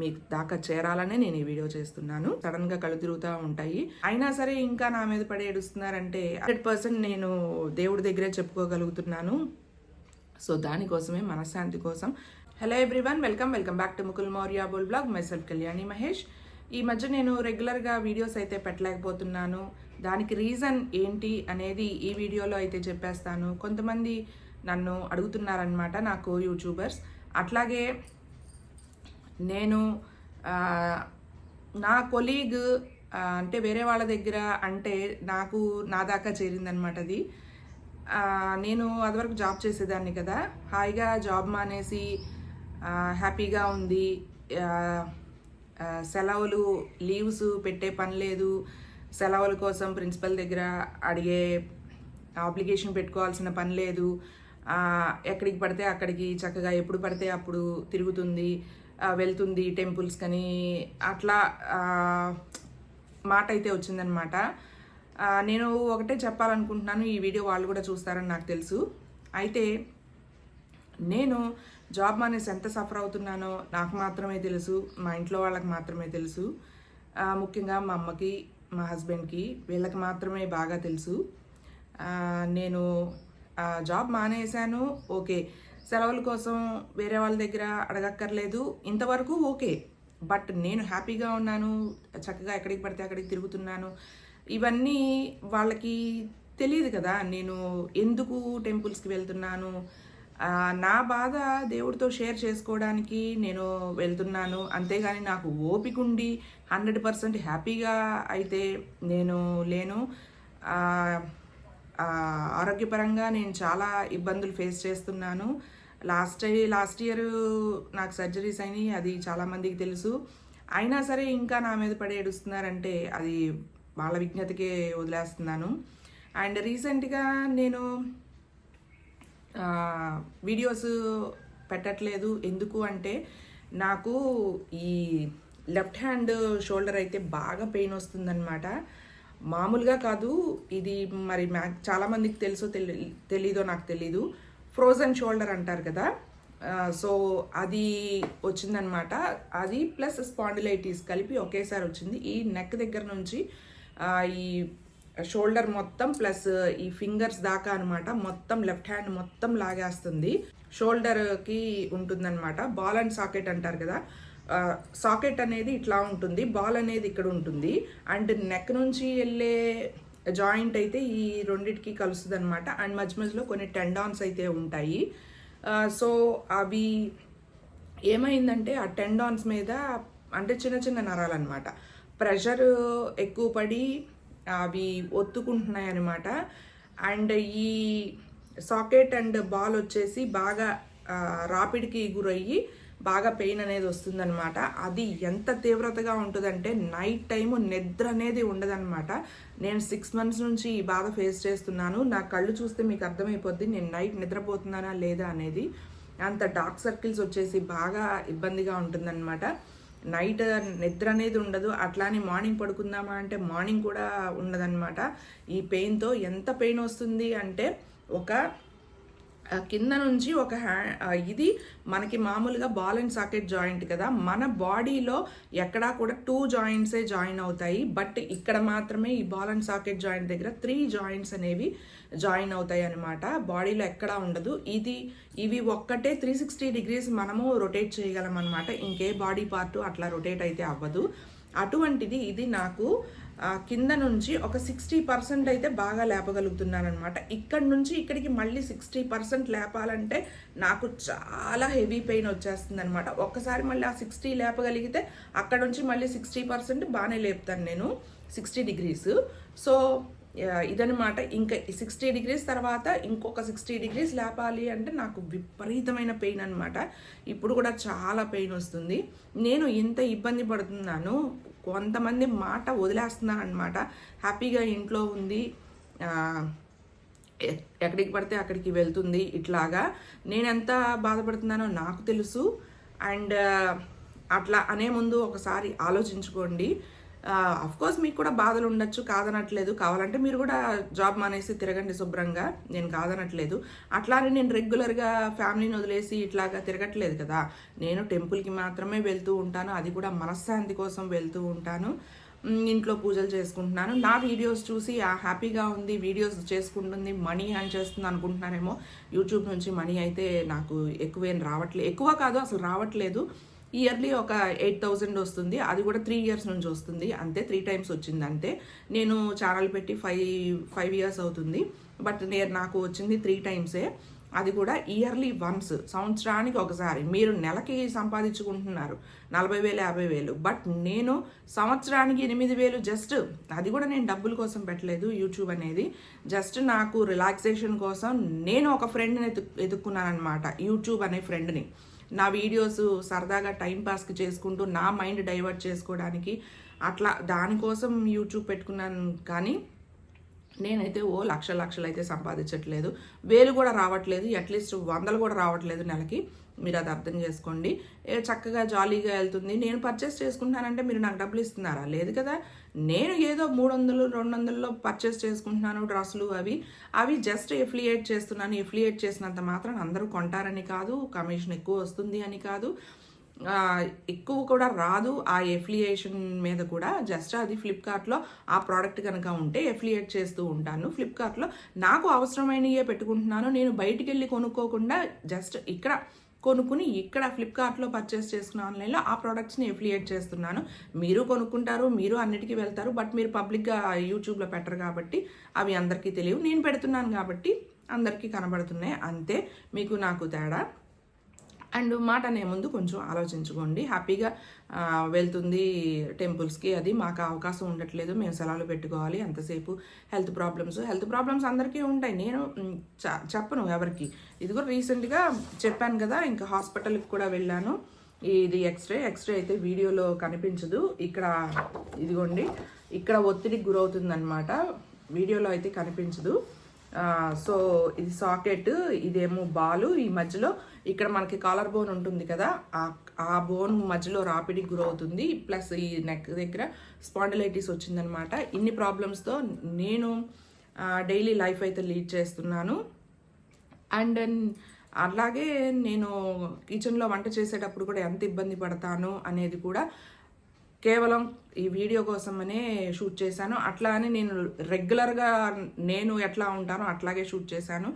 మీకు దాకా చేరాలనే నేను ఈ వీడియో చేస్తున్నాను. సడన్గా కళ్ళు తిరుగుతూ ఉంటాయి. అయినా సరే ఇంకా నా మీద పడి ఏడుస్తున్నారంటే హండ్రెడ్ పర్సెంట్ నేను దేవుడి దగ్గరే చెప్పుకోగలుగుతున్నాను. సో దానికోసమే మనశ్శాంతి కోసం. Hello everyone welcome welcome back to Mukul Maurya bull blog myself Kalyani Mahesh ఈ మధ్య నేను రెగ్యులర్గా వీడియోస్ అయితే పెట్టలేకపోతున్నాను. దానికి రీజన్ ఏంటి అనేది ఈ వీడియోలో అయితే చెప్పేస్తాను. కొంతమంది నన్ను అడుగుతున్నారనమాట నాకు యూట్యూబర్స్ అట్లాగే నేను నా కొలీగ్ అంటే వేరే వాళ్ళ దగ్గర అంటే నాకు నా దాకా చేరిందనమాట అది. నేను అదివరకు జాబ్ చేసేదాన్ని కదా. హాయిగా జాబ్ మానేసి హ్యాపీగా ఉంది. సెలవులు లీవ్స్ పెట్టే పని లేదు. సెలవుల కోసం ప్రిన్సిపల్ దగ్గర అడిగే అప్లికేషన్ పెట్టుకోవాల్సిన పని లేదు. ఎక్కడికి పడితే అక్కడికి చక్కగా ఎప్పుడు పడితే అప్పుడు తిరుగుతుంది. వెళ్తుంది టెంపుల్స్ కానీ అట్లా మాట అయితే వచ్చిందనమాట. నేను ఒకటే చెప్పాలనుకుంటున్నాను ఈ వీడియో వాళ్ళు కూడా చూస్తారని నాకు తెలుసు. అయితే నేను జాబ్ మానేసి ఎంత సఫర్ అవుతున్నానో నాకు మాత్రమే తెలుసు మా ఇంట్లో వాళ్ళకి మాత్రమే తెలుసు ముఖ్యంగా మా అమ్మకి మా హస్బెండ్కి వీళ్ళకి మాత్రమే బాగా తెలుసు. నేను జాబ్ మానేశాను ఓకే. సెలవుల కోసం వేరే వాళ్ళ దగ్గర అడగక్కర్లేదు. ఇంతవరకు ఓకే. బట్ నేను హ్యాపీగా ఉన్నాను. చక్కగా ఎక్కడికి పడితే అక్కడికి తిరుగుతున్నాను. ఇవన్నీ వాళ్ళకి తెలియదు కదా. నేను ఎందుకు టెంపుల్స్కి వెళ్తున్నాను? నా బాధ దేవుడితో షేర్ చేసుకోవడానికి నేను వెళ్తున్నాను. అంతేగాని నాకు ఓపిక ఉండి హండ్రెడ్ పర్సెంట్ హ్యాపీగా అయితే నేను లేను. ఆరోగ్యపరంగా నేను చాలా ఇబ్బందులు ఫేస్ చేస్తున్నాను. లాస్ట్ లాస్ట్ ఇయర్ నాకు సర్జరీస్ అయినాయి అది చాలామందికి తెలుసు. అయినా సరే ఇంకా నా మీద పడి ఏడుస్తున్నారంటే అది వాళ్ళ విజ్ఞతకే వదిలేస్తున్నాను. అండ్ రీసెంట్గా నేను వీడియోస్ పెట్టట్లేదు. ఎందుకు అంటే నాకు ఈ లెఫ్ట్ హ్యాండ్ షోల్డర్ అయితే బాగా పెయిన్ వస్తుందన్నమాట. మామూలుగా కాదు ఇది మరి మ్యా చాలామందికి తెలుసో తెలి తెలీదో నాకు తెలీదు. ఫ్రోజన్ షోల్డర్ అంటారు కదా. సో అది వచ్చిందనమాట. అది ప్లస్ స్పాండిలైటిస్ కలిపి ఒకేసారి వచ్చింది. ఈ నెక్ దగ్గర నుంచి ఈ షోల్డర్ మొత్తం ప్లస్ ఈ ఫింగర్స్ దాకా అనమాట మొత్తం లెఫ్ట్ హ్యాండ్ మొత్తం లాగేస్తుంది. షోల్డర్కి ఉంటుందన్నమాట బాల్ అండ్ సాకెట్ అంటారు కదా. సాకెట్ అనేది ఇట్లా ఉంటుంది. బాల్ అనేది ఇక్కడ ఉంటుంది. అండ్ నెక్ నుంచి వెళ్ళే జాయింట్ అయితే ఈ రెండిటికి కలుస్తుంది అనమాట అండ్ మధ్య మధ్యలో కొన్ని టెండాన్స్ అయితే ఉంటాయి. సో అవి ఏమైందంటే ఆ టెండాన్స్ మీద అంటే చిన్న చిన్న నరాలు అనమాట ప్రెషర్ ఎక్కువ పడి అవి ఒత్తుకుంటున్నాయి అనమాట అండ్ ఈ సాకెట్ అండ్ బాల్ వచ్చేసి బాగా రాపిడికి గురయ్యి బాగా పెయిన్ అనేది వస్తుందన్నమాట. అది ఎంత తీవ్రతగా ఉంటుందంటే నైట్ టైం నిద్ర అనేది ఉండదన్నమాట. నేను సిక్స్ మంత్స్ నుంచి ఈ బాధ ఫేస్ చేస్తున్నాను. నా కళ్ళు చూస్తే మీకు అర్థమైపోద్ది నేను నైట్ నిద్రపోతున్నానా లేదా అనేది. అంత డార్క్ సర్కిల్స్ వచ్చేసి బాగా ఇబ్బందిగా ఉంటుందన్నమాట. నైట్ నిద్ర అనేది ఉండదు. అట్లానే మార్నింగ్ పడుకుందామా అంటే మార్నింగ్ కూడా ఉండదన్నమాట. ఈ పెయిన్తో ఎంత పెయిన్ వస్తుంది అంటే ఒక కింద నుంచి ఒక హ్యాండ్ ఇది మనకి మామూలుగా బాల్ అండ్ సాకెట్ జాయింట్ కదా. మన బాడీలో ఎక్కడా కూడా టూ జాయింట్సే జాయిన్ అవుతాయి. బట్ ఇక్కడ మాత్రమే ఈ బాల్ అండ్ సాకెట్ జాయింట్ దగ్గర త్రీ జాయింట్స్ అనేవి జాయిన్ అవుతాయి అనమాట బాడీలో ఎక్కడా ఉండదు. ఇది ఇవి ఒక్కటే త్రీ సిక్స్టీ డిగ్రీస్ మనము రొటేట్ చేయగలం అనమాట ఇంకే బాడీ పార్ట్ అట్లా రొటేట్ అయితే అవ్వదు. అటువంటిది ఇది నాకు కింద నుంచి ఒక సిక్స్టీ పర్సెంట్ అయితే బాగా లేపగలుగుతున్నాను అనమాట ఇక్కడ నుంచి ఇక్కడికి మళ్ళీ సిక్స్టీ పర్సెంట్ లేపాలంటే నాకు చాలా హెవీ పెయిన్ వచ్చేస్తుంది అనమాట ఒక్కసారి మళ్ళీ ఆ సిక్స్టీ లేపగలిగితే అక్కడ నుంచి మళ్ళీ సిక్స్టీ పర్సెంట్ బాగానే లేపుతాను నేను సిక్స్టీ డిగ్రీస్. సో ఇదనమాట ఇంకా సిక్స్టీ డిగ్రీస్ తర్వాత ఇంకొక సిక్స్టీ డిగ్రీస్ లేపాలి అంటే నాకు విపరీతమైన పెయిన్ అనమాట ఇప్పుడు కూడా చాలా పెయిన్ వస్తుంది. నేను ఇంత ఇబ్బంది పడుతున్నాను కొంతమంది మాట వదిలేస్తున్నారు అనమాట హ్యాపీగా ఇంట్లో ఉంది. ఎక్కడికి పడితే అక్కడికి వెళ్తుంది ఇట్లాగా. నేను ఎంత బాధపడుతున్నానో నాకు తెలుసు. అండ్ అట్లా అనే ముందు ఒకసారి ఆలోచించుకోండి. కోర్స్ మీకు కూడా బాధలు ఉండొచ్చు కాదనట్లేదు. కావాలంటే మీరు కూడా జాబ్ మానేసి తిరగండి శుభ్రంగా. నేను కాదనట్లేదు. అట్లానే నేను రెగ్యులర్గా ఫ్యామిలీని వదిలేసి ఇట్లాగా తిరగట్లేదు కదా. నేను టెంపుల్కి మాత్రమే వెళ్తూ ఉంటాను. అది కూడా మనశ్శాంతి కోసం వెళ్తూ ఉంటాను. ఇంట్లో పూజలు చేసుకుంటున్నాను. నా వీడియోస్ చూసి హ్యాపీగా ఉంది వీడియోస్ చేసుకుంటుంది మనీ అని చేస్తుంది అనుకుంటున్నారేమో. యూట్యూబ్ నుంచి మనీ అయితే నాకు ఎక్కువేం రావట్లేదు ఎక్కువ కాదు అసలు రావట్లేదు. ఇయర్లీ ఒక ఎయిట్ థౌజండ్ వస్తుంది. అది కూడా త్రీ ఇయర్స్ నుంచి వస్తుంది. అంతే త్రీ టైమ్స్ వచ్చింది అంతే. నేను ఛానల్ పెట్టి ఫైవ్ ఫైవ్ ఇయర్స్ అవుతుంది. బట్ నేను నాకు వచ్చింది త్రీ టైమ్సే. అది కూడా ఇయర్లీ వన్స్ సంవత్సరానికి ఒకసారి. మీరు నెలకి సంపాదించుకుంటున్నారు నలభై వేలు యాభై వేలు. బట్ నేను సంవత్సరానికి ఎనిమిది వేలు జస్ట్ అది కూడా నేను డబ్బుల కోసం పెట్టలేదు యూట్యూబ్ అనేది. జస్ట్ నాకు రిలాక్సేషన్ కోసం నేను ఒక ఫ్రెండ్ని ఎతు ఎదుక్కున్నాను అనమాట యూట్యూబ్ అనే ఫ్రెండ్ని. నా వీడియోస్ సరదాగా టైం పాస్కి చేసుకుంటూ నా మైండ్ డైవర్ట్ చేసుకోవడానికి అట్లా దానికోసం యూట్యూబ్ పెట్టుకున్నాను కానీ నేనైతే ఓ లక్ష లక్షలు అయితే సంపాదించట్లేదు. వేలు కూడా రావట్లేదు. అట్లీస్ట్ వందలు కూడా రావట్లేదు నెలకి. మీరు అది అర్థం చేసుకోండి. ఏ చక్కగా జాలీగా వెళ్తుంది. నేను పర్చేస్ చేసుకుంటానంటే మీరు నాకు డబ్బులు ఇస్తున్నారా? లేదు కదా. నేను ఏదో మూడు వందలు రెండు వందల్లో పర్చేస్ చేసుకుంటున్నాను డ్రెస్సులు అవి. అవి జస్ట్ ఎఫిలియేట్ చేస్తున్నాను. ఎఫిలియేట్ చేసినంత మాత్రం అందరూ కొంటారని కాదు కమిషన్ ఎక్కువ వస్తుంది అని కాదు. ఎక్కువ కూడా రాదు. ఆ ఎఫిలియేషన్ మీద కూడా జస్ట్ అది ఫ్లిప్కార్ట్లో ఆ ప్రోడక్ట్ కనుక ఉంటే ఎఫిలియేట్ చేస్తూ ఉంటాను. ఫ్లిప్కార్ట్లో నాకు అవసరమైనయే పెట్టుకుంటున్నాను. నేను బయటికి వెళ్ళి కొనుక్కోకుండా జస్ట్ ఇక్కడ కొనుక్కుని ఇక్కడ ఫ్లిప్కార్ట్లో పర్చేస్ చేసుకున్న ఆన్లైన్లో ఆ ప్రోడక్ట్స్ని ఎఫిలియేట్ చేస్తున్నాను. మీరు కొనుక్కుంటారు మీరు అన్నిటికీ వెళ్తారు బట్ మీరు పబ్లిక్గా యూట్యూబ్లో పెట్టరు కాబట్టి అవి అందరికీ తెలియవు. నేను పెడుతున్నాను కాబట్టి అందరికీ కనబడుతున్నాయి. అంతే. మీకు నాకు తేడా. అండ్ మాట అనే ముందు కొంచెం ఆలోచించుకోండి. హ్యాపీగా వెళ్తుంది టెంపుల్స్కి. అది మాకు అవకాశం ఉండట్లేదు. మేము సెలవులు పెట్టుకోవాలి. అంతసేపు హెల్త్ ప్రాబ్లమ్స్. హెల్త్ ప్రాబ్లమ్స్ అందరికీ ఉంటాయి. నేను చ- చెప్పను ఎవరికి. ఇది కూడా రీసెంట్గా చెప్పాను కదా ఇంకా హాస్పిటల్కి కూడా వెళ్ళాను. ఇది ఎక్స్రే. ఎక్స్రే అయితే వీడియోలో కనిపించదు. ఇక్కడ ఇదిగోండి. ఇక్కడ ఒత్తిడికి గురవుతుందనమాట వీడియోలో అయితే కనిపించదు. సో ఇది సాకెట్ ఇదేమో బాలు. ఈ మధ్యలో ఇక్కడ మనకి కాలర్ బోన్ ఉంటుంది కదా ఆ బోన్ మధ్యలో రాపిడికి గురవుతుంది. ప్లస్ ఈ నెక్ దగ్గర స్పాండిలైటిస్ వచ్చిందనమాట. ఇన్ని ప్రాబ్లమ్స్తో నేను డైలీ లైఫ్ అయితే లీడ్ చేస్తున్నాను. అండ్ అలాగే నేను కిచెన్లో వంట చేసేటప్పుడు కూడా ఎంత ఇబ్బంది పడతాను అనేది కూడా కేవలం ఈ వీడియో కోసమనే షూట్ చేశాను. అట్లా అని నేను రెగ్యులర్గా నేను ఎట్లా ఉంటానో అట్లాగే షూట్ చేశాను.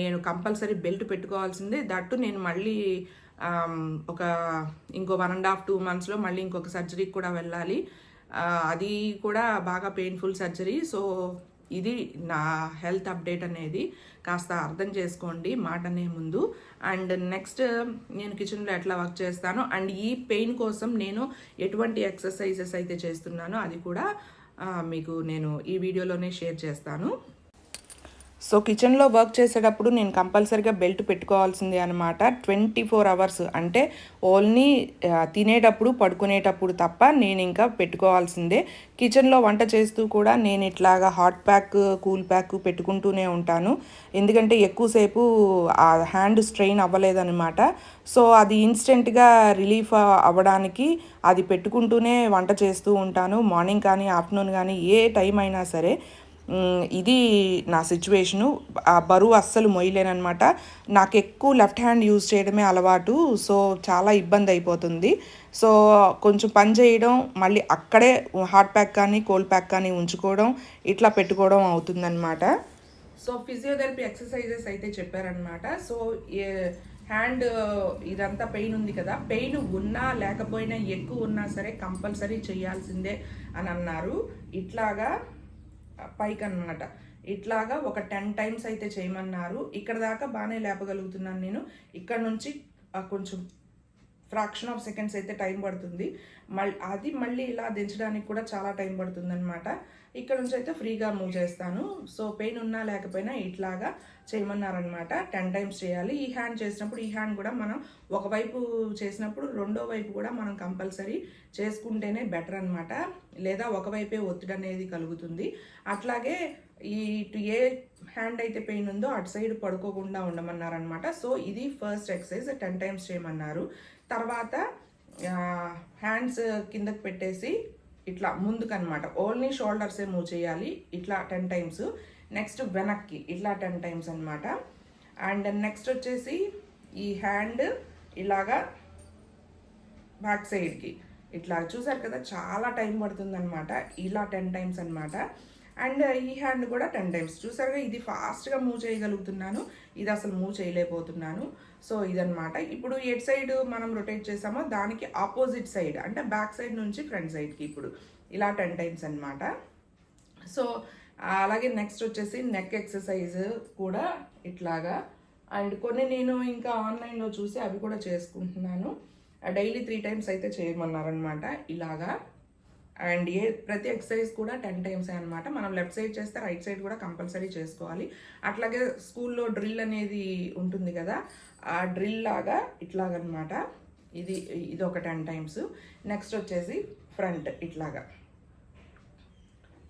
నేను కంపల్సరీ బెల్ట్ పెట్టుకోవాల్సిందే. దట్టు నేను మళ్ళీ ఒక ఇంకో వన్ అండ్ హాఫ్ టూ మంత్స్లో మళ్ళీ ఇంకొక సర్జరీకి కూడా వెళ్ళాలి. అది కూడా బాగా పెయిన్ఫుల్ సర్జరీ. సో ఇది నా హెల్త్ అప్డేట్ అనేది కాస్త అర్థం చేసుకోండి మాట అనే ముందు. అండ్ నెక్స్ట్ నేను కిచెన్లో ఎట్లా వర్క్ చేస్తాను? అండ్ ఈ పెయిన్ కోసం నేను ఎటువంటి ఎక్సర్సైజెస్ అయితే చేస్తున్నానో అది కూడా మీకు నేను ఈ వీడియోలోనే షేర్ చేస్తాను. సో కిచెన్లో వర్క్ చేసేటప్పుడు నేను కంపల్సరీగా బెల్ట్ పెట్టుకోవాల్సిందే అనమాట ట్వంటీ ఫోర్ అవర్స్ అంటే ఓన్లీ తినేటప్పుడు పడుకునేటప్పుడు తప్ప నేను ఇంకా పెట్టుకోవాల్సిందే. కిచెన్లో వంట చేస్తూ కూడా నేను ఇట్లాగా హాట్ ప్యాక్ కూల్ ప్యాక్ పెట్టుకుంటూనే ఉంటాను. ఎందుకంటే ఎక్కువసేపు ఆ హ్యాండ్ స్ట్రెయిన్ అవ్వలేదన్నమాట. సో అది ఇన్స్టెంట్గా రిలీఫ్ అవ్వడానికి అది పెట్టుకుంటూనే వంట చేస్తూ ఉంటాను. మార్నింగ్ కానీ ఆఫ్టర్నూన్ కానీ ఏ టైం అయినా సరే. ఇది నా సిచ్యువేషను. ఆ బరువు అస్సలు మొయ్యలేనమాట నాకు ఎక్కువ లెఫ్ట్ హ్యాండ్ యూజ్ చేయడమే అలవాటు. సో చాలా ఇబ్బంది అయిపోతుంది. సో కొంచెం పని చేయడం మళ్ళీ అక్కడే హాట్ ప్యాక్ కానీ కోల్డ్ ప్యాక్ కానీ ఉంచుకోవడం ఇట్లా పెట్టుకోవడం అవుతుందన్నమాట. సో ఫిజియోథెరపీ ఎక్సర్సైజెస్ అయితే చెప్పారనమాట సో హ్యాండ్ ఇదంతా పెయిన్ ఉంది కదా. పెయిన్ ఉన్నా లేకపోయినా ఎక్కువ ఉన్నా సరే కంపల్సరీ చేయాల్సిందే అని అన్నారు. ఇట్లాగా పైకి అన్నమాట ఇట్లాగా ఒక టెన్ టైమ్స్ అయితే చేయమన్నారు. ఇక్కడ దాకా బాగానే లేపగలుగుతున్నాను నేను. ఇక్కడ నుంచి కొంచెం ఫ్రాక్షన్ ఆఫ్ సెకండ్స్ అయితే టైం పడుతుంది. మళ్ళీ అది మళ్ళీ ఇలా దించడానికి కూడా చాలా టైం పడుతుంది అనమాట ఇక్కడ నుంచి అయితే ఫ్రీగా మూవ్ చేస్తాను. సో పెయిన్ ఉన్నా లేకపోయినా ఇట్లాగా చేయమన్నారనమాట టెన్ టైమ్స్ చేయాలి. ఈ హ్యాండ్ చేసినప్పుడు ఈ హ్యాండ్ కూడా మనం ఒకవైపు చేసినప్పుడు రెండో వైపు కూడా మనం కంపల్సరీ చేసుకుంటేనే బెటర్ అనమాట లేదా ఒకవైపే ఒత్తిడి అనేది కలుగుతుంది. అట్లాగే ఈ ఇటు ఏ హ్యాండ్ అయితే పెయిన్ ఉందో అటు సైడ్ పడుకోకుండా ఉండమన్నారనమాట సో ఇది ఫస్ట్ ఎక్సర్సైజ్. టెన్ టైమ్స్ చేయమన్నారు. తర్వాత హ్యాండ్స్ కిందకు పెట్టేసి ఇట్లా ముందుకనమాట ఓన్లీ షోల్డర్సే మూవ్ చేయాలి. ఇట్లా టెన్ టైమ్స్ నెక్స్ట్ వెనక్కి ఇట్లా టెన్ టైమ్స్ అనమాట అండ్ నెక్స్ట్ వచ్చేసి ఈ హ్యాండ్ ఇలాగా బ్యాక్ సైడ్కి ఇట్లా చూసారు కదా చాలా టైం పడుతుందనమాట ఇలా టెన్ టైమ్స్ అనమాట అండ్ ఈ హ్యాండ్ కూడా టెన్ టైమ్స్ చూసారుగా ఇది ఫాస్ట్గా మూవ్ చేయగలుగుతున్నాను. ఇది అసలు మూవ్ చేయలేకపోతున్నాను. సో ఇదనమాట ఇప్పుడు ఎట్ సైడ్ మనం రొటేట్ చేసామో దానికి ఆపోజిట్ సైడ్ అంటే బ్యాక్ సైడ్ నుంచి ఫ్రంట్ సైడ్కి ఇప్పుడు ఇలా టెన్ టైమ్స్ అనమాట సో అలాగే నెక్స్ట్ వచ్చేసి నెక్ ఎక్సర్సైజ్ కూడా ఇట్లాగా. అండ్ కొన్ని నేను ఇంకా ఆన్లైన్లో చూసి అవి కూడా చేసుకుంటున్నాను. డైలీ త్రీ టైమ్స్ అయితే చేయమన్నారనమాట ఇలాగా. అండ్ ఏ ప్రతి ఎక్సర్సైజ్ కూడా టెన్ టైమ్స్ అనమాట మనం లెఫ్ట్ సైడ్ చేస్తే రైట్ సైడ్ కూడా కంపల్సరీ చేసుకోవాలి. అట్లాగే స్కూల్లో డ్రిల్ అనేది ఉంటుంది కదా ఆ డ్రిల్ లాగా ఇట్లాగనమాట ఇది ఇది ఒక టెన్ టైమ్స్. నెక్స్ట్ వచ్చేసి ఫ్రంట్ ఇట్లాగా.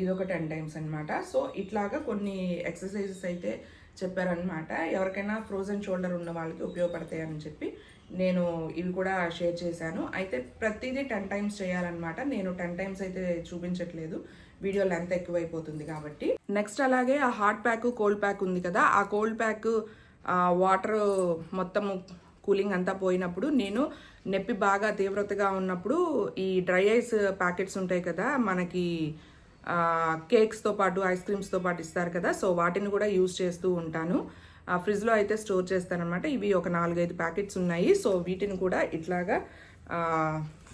ఇది ఒక టెన్ టైమ్స్ అనమాట సో ఇట్లాగా కొన్ని ఎక్సర్సైజెస్ అయితే చెప్పారనమాట ఎవరికైనా ఫ్రోజన్ షోల్డర్ ఉన్న వాళ్ళకి ఉపయోగపడతాయని చెప్పి నేను ఇవి కూడా షేర్ చేశాను. అయితే ప్రతిదీ టెన్ టైమ్స్ చేయాలన్నమాట. నేను టెన్ టైమ్స్ అయితే చూపించట్లేదు. వీడియో లెంత్ ఎక్కువైపోతుంది కాబట్టి. నెక్స్ట్ అలాగే ఆ హాట్ ప్యాక్ కోల్డ్ ప్యాక్ ఉంది కదా. ఆ కోల్డ్ ప్యాక్ వాటర్ మొత్తము కూలింగ్ అంతా పోయినప్పుడు నేను నొప్పి బాగా తీవ్రతగా ఉన్నప్పుడు ఈ డ్రై ఐస్ ప్యాకెట్స్ ఉంటాయి కదా మనకి కేక్స్తో పాటు ఐస్ క్రీమ్స్తో పాటు ఇస్తారు కదా. సో వాటిని కూడా యూజ్ చేస్తూ ఉంటాను. ఫ్రిడ్జ్లో అయితే స్టోర్ చేస్తానమాట ఇవి ఒక నాలుగైదు ప్యాకెట్స్ ఉన్నాయి. సో వీటిని కూడా ఇట్లాగా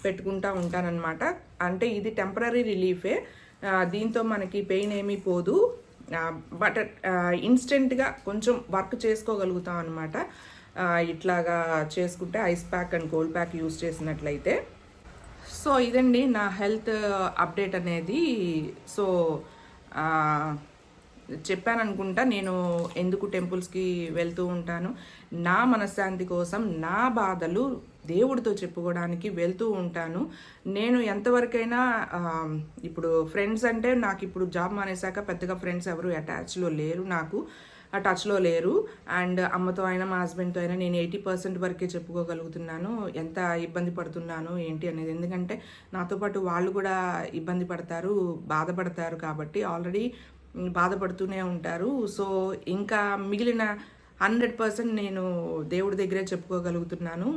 పెట్టుకుంటా ఉంటానన్నమాట. అంటే ఇది టెంపరీ రిలీఫే. దీంతో మనకి పెయిన్ ఏమీ పోదు. బట్ ఇన్స్టెంట్గా కొంచెం వర్క్ చేసుకోగలుగుతాం అనమాట ఇట్లాగా చేసుకుంటే ice pack and cold pack use చేసినట్లయితే. సో ఇదండి నా హెల్త్ అప్డేట్ అనేది. సో చెప్పాను అనుకుంటా నేను ఎందుకు టెంపుల్స్కి వెళ్తూ ఉంటాను. నా మనశ్శాంతి కోసం నా బాధలు దేవుడితో చెప్పుకోవడానికి వెళ్తూ ఉంటాను. నేను ఎంతవరకైనా ఇప్పుడు ఫ్రెండ్స్ అంటే నాకు ఇప్పుడు జాబ్ మానేశాక పెద్దగా ఫ్రెండ్స్ ఎవరు అటాచ్లో లేరు నాకు. ఆ టచ్లో లేరు. అండ్ అమ్మతో అయినా మా హస్బెండ్తో అయినా నేను ఎయిటీ పర్సెంట్ వరకే చెప్పుకోగలుగుతున్నాను. ఎంత ఇబ్బంది పడుతున్నాను ఏంటి అనేది. ఎందుకంటే నాతో పాటు వాళ్ళు కూడా ఇబ్బంది పడతారు బాధపడతారు కాబట్టి ఆల్రెడీ బాధపడుతూనే ఉంటారు. సో ఇంకా మిగిలిన హండ్రెడ్ పర్సెంట్ నేను దేవుడి దగ్గరే చెప్పుకోగలుగుతున్నాను.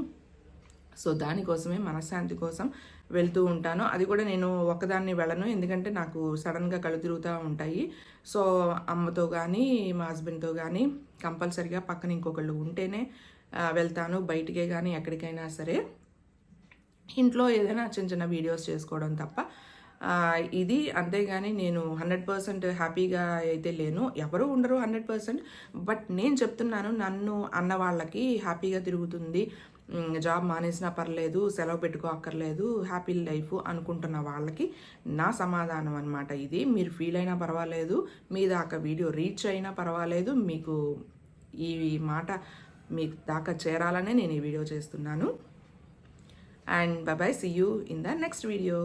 సో దానికోసమే మనశ్శాంతి కోసం వెళ్తూ ఉంటాను. అది కూడా నేను ఒకదాన్ని వెళ్ళను. ఎందుకంటే నాకు సడన్గా కళ్ళు తిరుగుతూ ఉంటాయి. సో అమ్మతో కానీ మా హస్బెండ్తో కానీ కంపల్సరిగా పక్కన ఇంకొకళ్ళు ఉంటేనే వెళ్తాను. బయటికే కానీ ఎక్కడికైనా సరే. ఇంట్లో ఏదైనా చిన్న చిన్న వీడియోస్ చేసుకోవడం తప్ప ఇది అంతేగాని నేను హండ్రెడ్ పర్సెంట్ హ్యాపీగా అయితే లేను. ఎవరు ఉండరు హండ్రెడ్ పర్సెంట్. బట్ నేను చెప్తున్నాను నన్ను అన్న వాళ్ళకి హ్యాపీగా తిరుగుతుంది. జాబ్ మానేసినా పర్లేదు సెలవు పెట్టుకో అక్కర్లేదు హ్యాపీ లైఫ్ అనుకుంటున్న వాళ్ళకి నా సమాధానం అనమాట ఇది. మీరు ఫీల్ అయినా పర్వాలేదు మీ దాకా వీడియో రీచ్ అయినా పర్వాలేదు మీకు ఈ మాట మీకు దాకా చేరాలనే నేను ఈ వీడియో చేస్తున్నాను. And bye see you in the next video